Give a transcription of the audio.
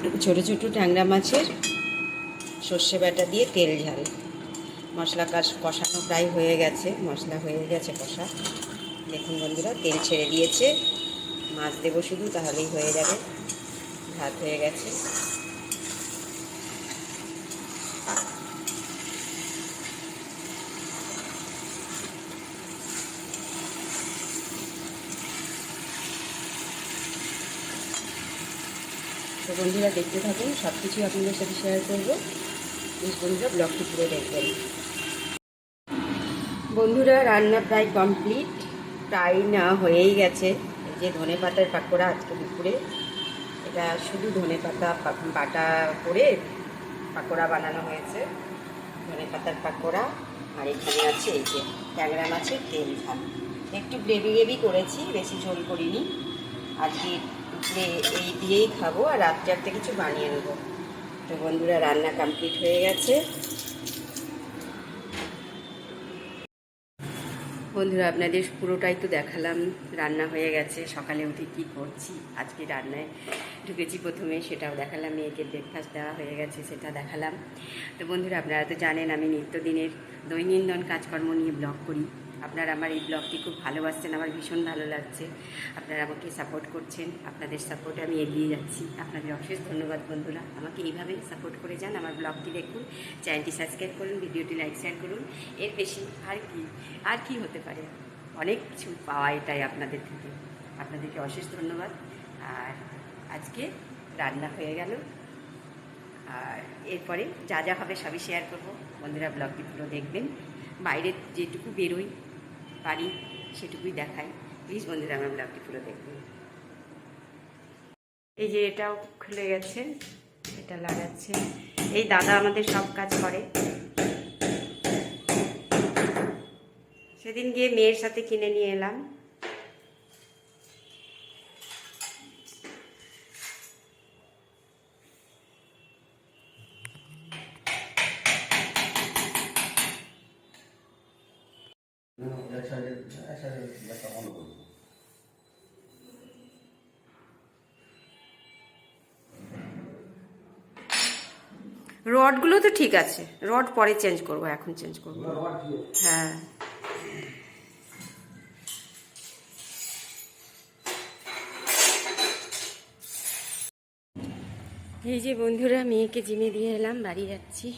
ছোট ছোটো ট্যাংরা মাছের সর্ষে বাটা দিয়ে তেল ঝাল। মশলা কাস কষানো প্রায় হয়ে গেছে, মশলা হয়ে গেছে কষা। দেখুন বন্ধুরা, তেল ছেড়ে দিয়েছে। মাছ দেবো শুধু, তাহলেই হয়ে যাবে। ভাত হয়ে গেছে। তো বন্ধুরা দেখতে থাকুন সব কিছু আপনাদের সাথে শেয়ার করব। প্লিজ বন্ধুরা ব্লগটি পুরো দেখবেন। বন্ধুরা, রান্না প্রায় কমপ্লিট প্রায় না হয়েই গেছে। এই যে ধনে পাতার পাকোড়া আজকে দুপুরে। এটা শুধু ধনে পাতা বাটা করে পাকোড়া বানানো হয়েছে। ধনে পাতার পাকোড়া, আর এখানে আছে এই যে ট্যাংরা মাছের তেল ঝাল। একটু গ্রেভি গ্রেভি করেছি, বেশি ঝোল করিনি। আজকে দুপুরে এই দিয়েই খাব আর রাত্রে একটা কিছু বানিয়ে নেব। তো বন্ধুরা, রান্না কমপ্লিট হয়ে গেছে। বন্ধুরা, আপনাদের পুরোটাই তো দেখালাম। রান্না হয়ে গেছে। সকালে উঠে কি করছি? আজকে রান্নায় ঢুকেছি প্রথমে, সেটাও দেখালাম। মেয়েকে ব্রেকফাস্ট দেওয়া হয়ে গেছে, সেটা দেখালাম। তো বন্ধুরা, আপনারা তো জানেন, আমি নিত্যদিনের দৈনন্দিন কাজকর্ম নিয়ে ব্লগ করি। আপনারা আমার এই ব্লগটি খুব ভালোবাসছেন, আমার ভীষণ ভালো লাগছে। আপনারা আমাকে সাপোর্ট করছেন, আপনাদের সাপোর্টে আমি এগিয়ে যাচ্ছি। আপনাদের অশেষ ধন্যবাদ বন্ধুরা। আমাকে এইভাবে সাপোর্ট করে যান, আমার ব্লগটি দেখুন, চ্যানেলটি সাবস্ক্রাইব করুন, ভিডিওটি লাইক শেয়ার করুন। এর বেশি আর কি আর কি হতে পারে? অনেক কিছু পাওয়া এটাই আপনাদের থেকে। আপনাদেরকে অশেষ ধন্যবাদ। আর আজকে রান্না হয়ে গেল। আর এরপরে যা যা হবে সবই শেয়ার করব। বন্ধুরা, ব্লগটি পুরো দেখবেন। বাইরে যেটুকু বেরোই পারি, সেটুকুই দেখাই। প্লিজ বন্ধুরা, আমার ব্লগটি পুরো দেখবেন এই যে এটাও খুলে গেছে, এটা লাগাচ্ছে। এই দাদা আমাদের সব কাজ করে। সেদিন গিয়ে মেয়ের সাথে কিনে নিয়ে এলাম। এক সাইডে এক সাইডে একটা অন করব রডগুলো তো ঠিক আছে। রড পরে চেঞ্জ করব এখন চেঞ্জ করব। হ্যাঁ। এই যে বন্ধুরা মেয়েকে জিমে দিয়ে এলাম বাড়ি যাচ্ছি।